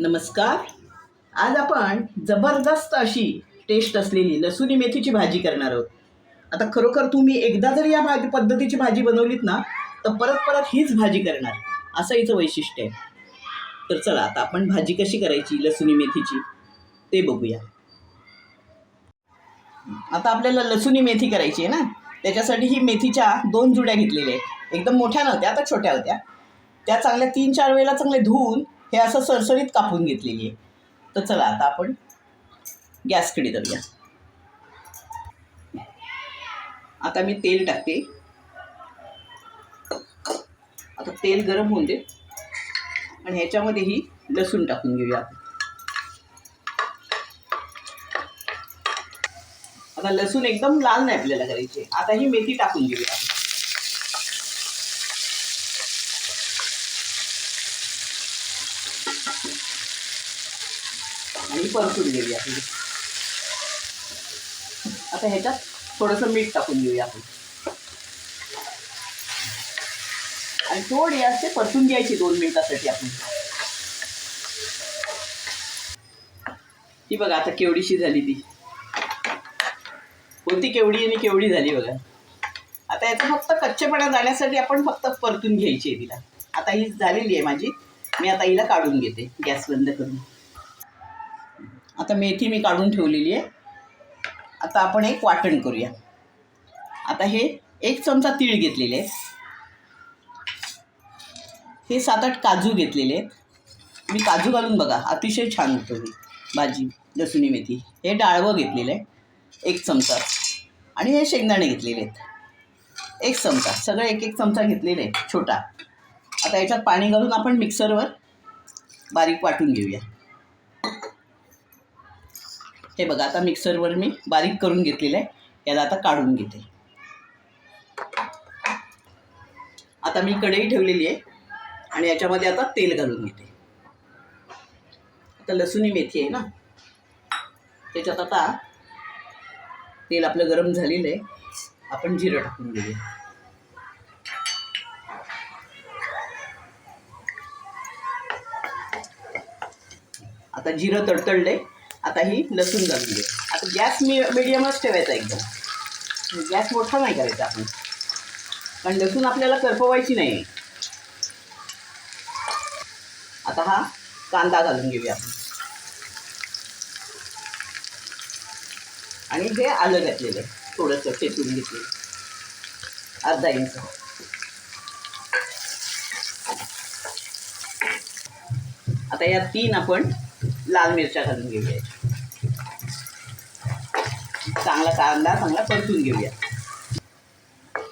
नमस्कार. आज आपण जबरदस्त अशी टेस्ट असलेली लसुनी मेथीची भाजी करणार आहोत. आता खरोखर तुम्ही एकदा जर या भाजी पद्धतीची भाजी बनवलीत ना तर परत परत हीच भाजी करणार. असं हिचं वैशिष्ट्य आहे. तर चला आता आपण भाजी कशी करायची लसुणी मेथीची ते बघूया. आता आपल्याला लसुणी मेथी करायची आहे ना त्याच्यासाठी ही मेथीच्या दोन जुड्या घेतलेल्या आहेत. एकदम मोठ्या नव्हत्या आता छोट्या होत्या. त्या चांगल्या तीन चार वेळेला चांगले धुवून हे असं सरसरीत कापून घेतलेली आहे. तर चला आता आपण गॅसकडे जाऊया. आता मी तेल टाकते. आता तेल गरम होऊन दे. आणि ह्याच्यामध्ये ही लसूण टाकून घेऊया आता लसूण एकदम लाल नाही आपल्याला करायची. आता ही मेथी टाकून घेऊया. आणि परतून घेऊया. आपण आता ह्याच्यात थोडंसं मीठ टाकून घेऊया आपण. आणि थोडी असे परतून घ्यायची दोन मिनिटासाठी आपण. ही बघा आता केवढीशी झाली ती. होती केवढी आणि केवढी झाली बघा. आता याचं फक्त कच्चेपणा जाण्यासाठी आपण फक्त परतून घ्यायची आहे तिला. आता ही झालेली आहे माझी. मी आता हिला काढून घेते गॅस बंद करून. आता मेथी मी काढून ठेवलेली आहे. आता आपण एक वाटण करूया. आता हे एक चमचा तीळ घेतलेले आहेत. हे सात आठ काजू घेतलेले आहेत. मी काजू घालून बघा अतिशय छान होतो ही भाजी लसुणी मेथी. हे डाळवं घेतलेलं आहे. एक चमचा. आणि हे शेंगदाणे घेतलेले आहेत. एक चमचा. सगळे एक एक चमचा घेतलेले आहेत छोटा. आता याच्यात पाणी घालून आपण मिक्सरवर बारीक वाटून घेऊया. हे बघा आता मिक्सरवर मी बारीक करून घेतलेलं आहे. याला आता काढून घेते. आता मी कढई ठेवलेली आहे आणि याच्यामध्ये आता तेल घालून घेते. आता लसुणी मेथी आहे ना. त्याच्यात आता तेल आपलं गरम झालेलं आहे. आपण जिरं टाकून घेऊया. आता जिरं तडतडले आता ही लसूण घालून दे आता गॅस मी मिडियमच ठेवायचा एकदम. गॅस मोठा नाही करायचा आपण. कारण लसूण आपल्याला करपवायची नाही. आता हा कांदा घालून घेऊया आपण. आणि हे आलं घातलेलं. थोडंसं ठेचून घेतलेलं. अर्धा इंच. आता या तीन आपण लाल मिरच्या घालून घेऊया. चांगला कांदा चांगला परतून घेऊया.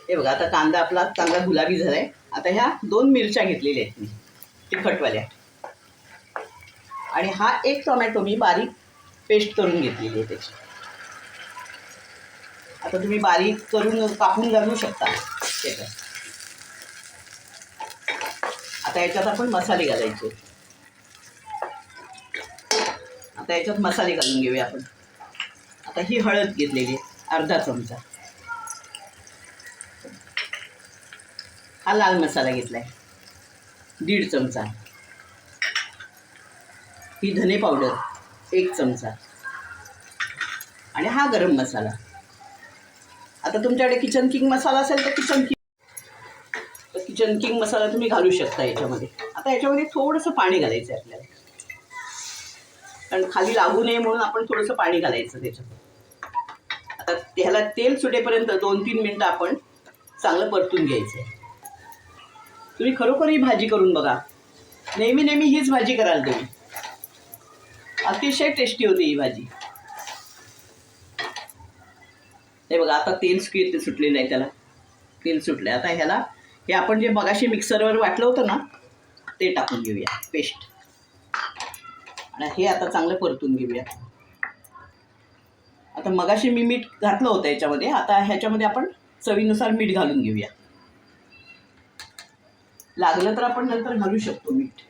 हे बघा आता कांदा आपला चांगला गुलाबी झाला आहे आता ह्या दोन मिरच्या घेतलेल्या आहेत मी तिखटवाल्या. आणि हा एक टोमॅटो मी बारीक पेस्ट करून घेतलेली आहे त्याची. आता तुम्ही बारीक करून कापून घालू शकता. त्याच्यात आता याच्यात आपण मसाले घालायचे. आता याच्यात मसाले घालून घेऊया आपण. आता ही हळद घेतलेली आहे अर्धा चमचा. हा लाल मसाला घेतला आहे दीड चमचा. ही धने पावडर एक चमचा. आणि हा गरम मसाला. आता तुमच्याकडे किचन किंग मसाला असेल तर किचन किंग तर किचन किंग मसाला तुम्ही घालू शकता याच्यामध्ये. आता याच्यामध्ये थोडंसं पाणी घालायचं आहे आपल्याला. कारण खाली लागू नये म्हणून आपण थोडंसं पाणी घालायचं त्याच्यात. आता त्याला तेल सुटेपर्यंत दोन तीन मिनटं आपण चांगलं परतून घ्यायचं. आहे तुम्ही खरोखर ही भाजी करून बघा. नेहमी नेहमी हीच भाजी कराल तुम्ही. अतिशय टेस्टी होती ही भाजी. हे बघा आता तेल सुकी सुटलेलं आहे त्याला. तेल सुटलं आहे आता ह्याला हे आपण जे मगाशी मिक्सरवर वाटलं होतं ना ते टाकून घेऊया. पेस्ट आणि हे आता चांगलं परतून घेऊया. आता मगाशी मी मीठ घातलं होतं याच्यामध्ये आता ह्याच्यामध्ये आपण चवीनुसार मीठ घालून घेऊया. लागलं तर आपण नंतर घालू शकतो मीठ.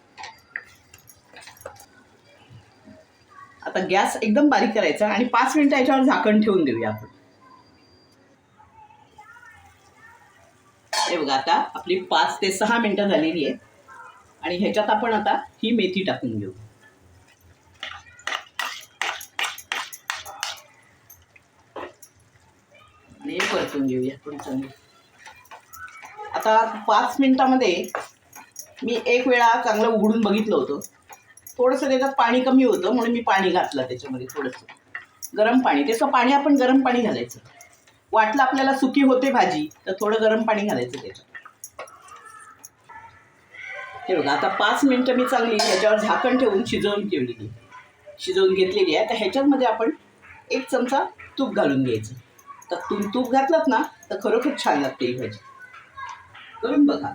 आता गॅस एकदम बारीक करायचा आणि पाच मिनिटं याच्यावर झाकण ठेवून देऊया आपण. हे बघा आता आपली पाच ते सहा मिनटं झालेली आहे. आणि ह्याच्यात आपण आता ही मेथी टाकून घेऊ. परतून घेऊया थोडी चांगली आता पाच मिनिटामध्ये मी एक वेळा चांगलं उघडून बघितलं होतं. थोडंसं त्याच्यात पाणी कमी होतं म्हणून मी पाणी घातलं त्याच्यामध्ये थोडंसं. गरम पाणी त्याचं पाणी आपण गरम पाणी घालायचं. वाटलं आपल्याला सुकी होते भाजी तर थोडं गरम पाणी घालायचं त्याच्यात. हे बघा आता पाच मिनटं मी चांगली ह्याच्यावर झाकण ठेवून शिजवून ठेवलेली. शिजवून घेतलेली आहे. तर ह्याच्यामध्ये आपण एक चमचा तूप घालून घ्यायचं. तर तुम्ही तूप घातलात ना तर खरोखर छान लागते ही भाजी. करून बघा.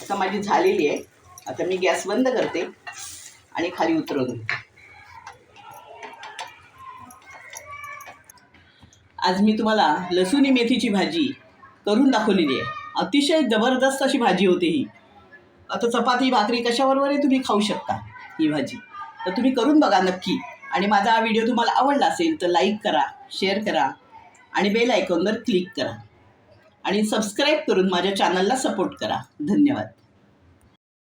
आता माझी झालेली आहे. आता मी गॅस बंद करते आणि खाली उतरवून घेते. आज मी तुम्हाला लसूणी मेथीची भाजी करून दाखवलेली आहे. अतिशय जबरदस्त अशी भाजी होते ही. आता चपाती भाकरी कशाबरोबरही तुम्ही खाऊ शकता ही भाजी. तर तुम्ही करून बघा नक्की. आणि माझा हा व्हिडिओ तुम्हाला आवडला असेल तर लाईक करा शेअर करा आणि बेल आयकॉनवर क्लिक करा. आणि सबस्क्राईब करून माझ्या चॅनलला सपोर्ट करा. धन्यवाद.